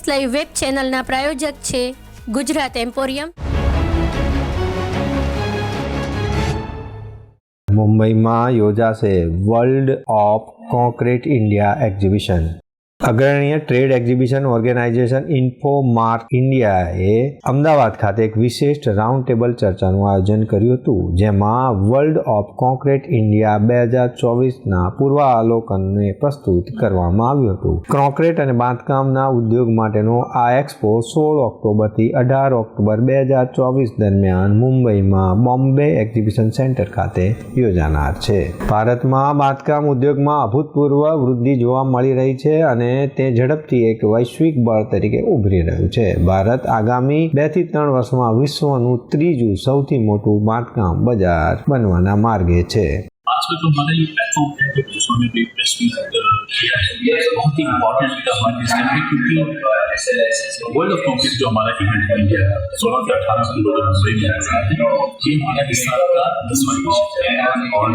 News live web ચેનલના પ્રાયોજક છે Gujarat emporium. મુંબઈમાં યોજાશે world of concrete India exhibition. અગ્રણીય trade exhibition organisation info mark ઇન્ડિયાએ અમદાવાદ ખાતે એક વિશિષ્ટ રાઉન્ડ ટેબલ ચર્ચાનું આયોજન કર્યું હતું, જેમાં વર્લ્ડ ઓફ કોન્ક્રીટ ઇન્ડિયા બે હજાર ચોવીસના પૂર્વાવલોકનને પ્રસ્તુત કરવામાં આવ્યું હતું. કોન્ક્રીટ અને બાંધકામના ઉદ્યોગ માટેનો આ એક્સપો સોળ ઓક્ટોબરથી અઢાર ઓક્ટોબર બે હજાર ચોવીસ દરમિયાન મુંબઈમાં બોમ્બે એક્ઝિબિશન સેન્ટર ખાતે યોજાનાર છે. ભારતમાં બાંધકામ ઉદ્યોગમાં અભૂતપૂર્વ વૃદ્ધિ જોવા મળી રહી છે અને તે ઝડપથી એક વૈશ્વિક બળ તરીકે ઉભરી રહ્યું છે ભારત આગામી બે થી ત્રણ વર્ષમાં વિશ્વનું ત્રીજું સૌથી મોટું બાંધકામ બજાર બનવાના માર્ગે છે आज का जो हमारा ये प्लेटफॉर्म है जो दूसरों ने भी प्रेस में किया है ये बहुत ही इम्पोर्टेंट हमारे लिए है क्योंकि वर्ल्ड ऑफ़ कॉन्फ्लिक्ट जो हमारा इवेंट है इंडिया सोलह से अठारह सितंबर को मुंबई में है ये हमारा इस साल का दसवां एडिशन है। और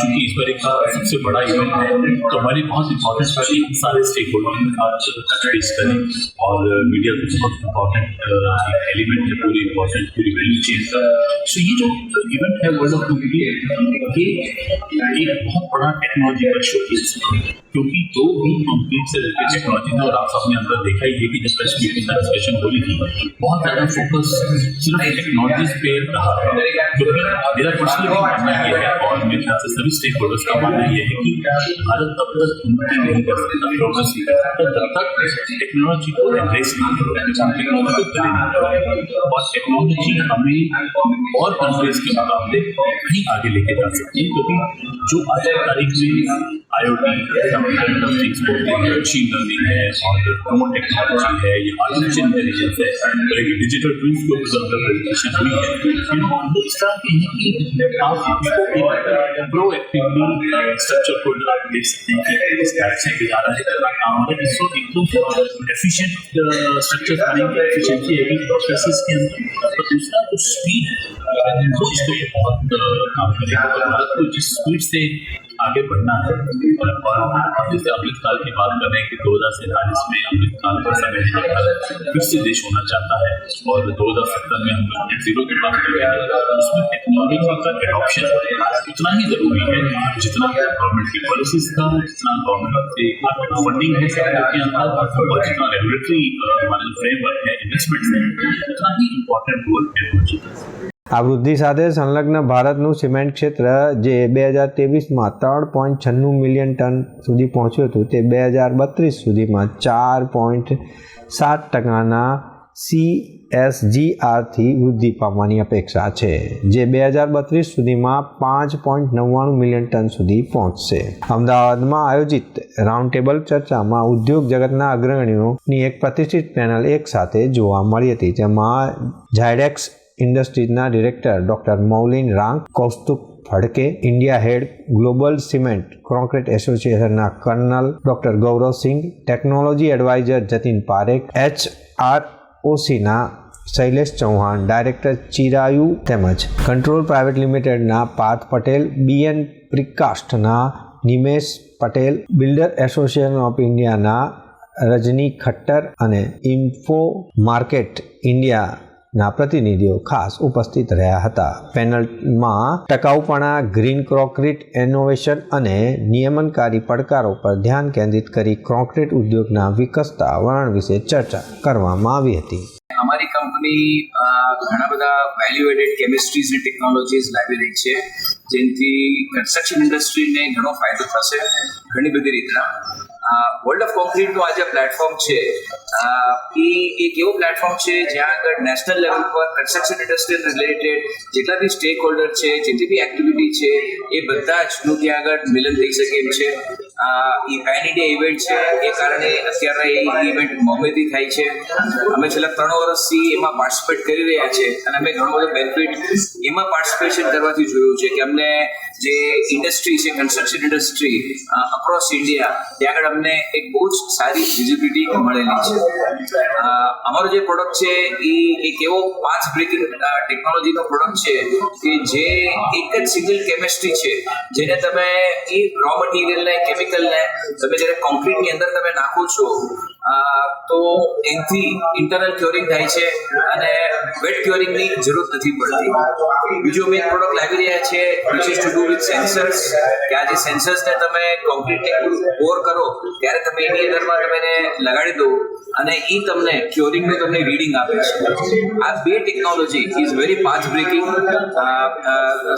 चूँकि इस बार का सबसे बड़ा इवेंट है तो हमारी बहुत इंपॉर्टेंट कि हम सारे स्टेक होल्डर के साथ टच करें और मीडिया को बहुत इम्पोर्टेंट एलिमेंट है, पूरी इम्पोर्टेंट पूरी वैल्यू चेन का। सो ये जो इवेंट है वर्ल्ड ऑफ़ कॉन्फ्लिक्ट ये एक बहुत बड़ा टेक्नोलॉजी का शोकेस क्योंकि जो भी कंप्लीट से रिलेटेड टेक्नोलॉजी है और आप सबने अंदर देखा ही है कि प्रेस डिस्कशन हो रही थी। बहुत ज़्यादा फोकस सिर्फ़ टेक्नोलॉजीज़ पे रहा है क्योंकि मेरा पर्सनल मानना ये है और मेरे ख्याल से सभी स्टेक होल्डर्स का मानना ये है कि भारत तब तक उन्नति नहीं कर सकता प्रोग्रेस नहीं कर सकता जब तक टेक्नोलॉजी को एम्ब्रेस नहीं करेगा टेक्नोलॉजी को पहले नहीं और टेक्नोलॉजी हमें और कंट्रीज़ के मुकाबले कहीं आगे लेके जा सकती है। क्योंकि जो आज की तारीख में आईओटी मशीन लर्निंग है और ड्रोन टेक्नोलॉजी है, या आर्टिफिशियल इंटेलिजेंस है। और एक डिजिटल ट्विंस को प्रेजेंटेशन हुई है तो इस तरह की आप इसको स्ट्रक्चर को देख सकते हैं कि किस टाइप से गुजारा है कितना काम है, इसको एकदम एफिशिएंट स्ट्रक्चर बनेंगे एफिशिएंसी है प्रोसेसेस के अंदर। और दूसरा जो स्पीड है तो इसको बहुत काम करेगा। तो जिस स्पीड से आगे बढ़ना है। और जैसे अमृतकाल की बात कर रहे हैं कि दो हज़ार सैंतालीस में अमृतकाल का समय फिर से देश होना चाहता है। और दो हज़ार सत्तर में हम लोग नेट ज़ीरो की बात कर रहे हैं, उसमें टेक्नोलॉजी का एडॉप्शन इतना ही ज़रूरी है जितना गवर्नमेंट की पॉलिसीज़ का जितना गवर्नमेंट से फंडिंग है सेक्टर के अंदर, और जितना रेगुलेटरी जो फ्रेमवर्क है इन्वेस्टमेंट है, उतना ही इम्पोर्टेंट रोल टेक्नोलॉजी का આ વૃદ્ધિ સાથે સંલગ્ન ભારતનું સિમેન્ટ ક્ષેત્ર, જે બે હજાર ત્રેવીસમાં ત્રણ પોઈન્ટ છન્નું મિલિયન ટન સુધી પહોંચ્યું હતું, તે બે હજાર બત્રીસ સુધીમાં ચાર પોઈન્ટ સાત ટકાના સીએસજીઆરથી વૃદ્ધિ પામવાની અપેક્ષા છે, જે બે હજાર બત્રીસ સુધીમાં પાંચ પોઈન્ટ નવ્વાણું મિલિયન ટન સુધી પહોંચશે. અમદાવાદમાં આયોજિત રાઉન્ડ ટેબલ ચર્ચામાં ઉદ્યોગ જગતના અગ્રણીઓની એક પ્રતિષ્ઠિત પેનલ એક સાથે જોવા મળી હતી, જેમાં Zydex ઇન્ડસ્ટ્રીઝના director doctor Maulin Rang, Kaustubh Phadke India head global cement concrete એસોસિએશનના colonel doctor Gaurav Singh, technology adviser Jatin Parekh H R ઓસીના Shailesh Chauhan, director Chirayu તેમજ કંટ્રોલ પ્રાઇવેટ લિમિટેડના Parth Patel, BN પ્રિકાસ્ટના Nimesh Patel, builder association of ઇન્ડિયાના રજની ખટ્ટર અને ઇન્ફો માર્કેટ ઇન્ડિયા ના પ્રતિનિધિઓ ખાસ ઉપસ્થિત રહ્યા હતા. પેનલમાં ટકાઉપણા, ગ્રીન કોન્ક્રીટ ઇનોવેશન અને નિયમનકારી પડકારો પર ધ્યાન કેન્દ્રિત કરી કોન્ક્રીટ ઉદ્યોગના વિકસતા વલણ વિશે ચર્ચા કરવામાં આવી હતી. અમારી કંપની ઘણા બધા વેલ્યુ એડેડ કેમિસ્ટ્રીઝ અને ટેકનોલોજીસ લાવી રહી છે, જેનાથી કન્સ્ટ્રક્શન ઇન્ડસ્ટ્રીને ઘણો ફાયદો થશે ઘણી બધી રીતના. વર્લ્ડ ઓફ કોન્ક્રીટનું આ જે પ્લેટફોર્મ છે એ એક એવો પ્લેટફોર્મ છે જ્યાં આગળ નેશનલ લેવલ પર કન્સ્ટ્રક્શન ઇન્ડસ્ટ્રી રિલેટેડ જેટલા બી સ્ટેક હોલ્ડર છે, જેટલી બી એક્ટિવિટી છે, એ બધા જનું ત્યાં આગળ મિલન થઈ શકે એમ છે. એ પેન ઇન્ડિયા ઇવેન્ટ છે, એ કારણે અત્યારે એ ઇવેન્ટ મુંબઈથી થાય છે. અમે છેલ્લા ત્રણ વર્ષથી એમાં પાર્ટિસિપેટ કરી રહ્યા છે અને અમે ઘણો બધો બેનિફિટ એમાં પાર્ટિસિપેશન કરવાથી જોયું છે કે અમને જે ઇન્ડસ્ટ્રી છે કન્સ્ટ્રક્શન ઇન્ડસ્ટ્રી અક્રોસ ઇન્ડિયા ત્યાં આગળ અમને એક બહુ જ સારી વિઝિબિલિટી મળેલી છે. અમારો જે પ્રોડક્ટ છે, એ એક એવો પાંચ બ્રેકિંગ ટેકનોલોજીનો પ્રોડક્ટ છે કે જે એક જ સિંગલ કેમિસ્ટ્રી છે. જેને તમે એ રો મટીરિયલને કેમિકલને તમે જ્યારે કોન્ક્રીટની અંદર તમે નાખો છો તો એનાથી ઇન્ટરનલ ક્યોરિંગ થાય છે અને વેટ ક્યોરિંગની જરૂર નથી પડતી. બીજું અમે પ્રોડક્ટ લાવી રહ્યા છે which is too with sensors કે આ જે સેન્સર્સને તમે કોન્ક્રીટ બોર કરો, ત્યારે તમે એની અંદરમાં તમે એને લગાડી દો અને એ તમને ક્યોરિંગનું તમને રીડિંગ આપે છે. આ બે technology is very path breaking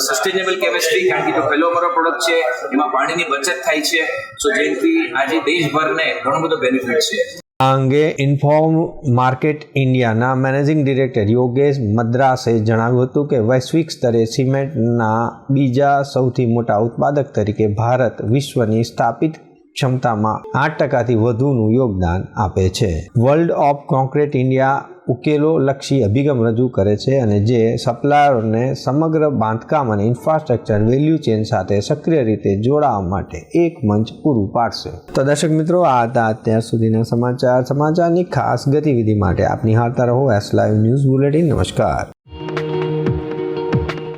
sustainable chemistry કારણ કે જો પહેલો અમારો પ્રોડક્ટ છે, એમાં પાણીની બચત થાય છે સો જેથી આજે દેશભરને ઘણો બધો બેનિફિટ છે. આ અંગે ઇન્ફોર્મ માર્કેટ ઇન્ડિયાના મેનેજિંગ ડિરેક્ટર યોગેશ મદ્રાસે જણાવ્યું હતું કે વૈશ્વિક સ્તરે સિમેન્ટના બીજા સૌથી મોટા ઉત્પાદક તરીકે ભારત વિશ્વની સ્થાપિત ક્ષમતામાં આઠ ટકાથી વધુનું યોગદાન આપે છે. વર્લ્ડ ઓફ કોન્ક્રીટ ઇન્ડિયા ઉકેલો લક્ષી અભિગમ રજૂ કરે છે અને જે સપ્લાયરોને સમગ્ર બાંધકામ અને ઇન્ફ્રાસ્ટ્રક્ચર વેલ્યુ ચેન સાથે સક્રિય રીતે જોડાવા માટે એક મંચ પૂરું પાડશે. તો દર્શક મિત્રો, આ હતા અત્યાર સુધીના સમાચાર. સમાચારની ખાસ ગતિવિધિ માટે આપની નિહાળતા રહો એસ લાઈવ ન્યૂઝ બુલેટિન નમસ્કાર.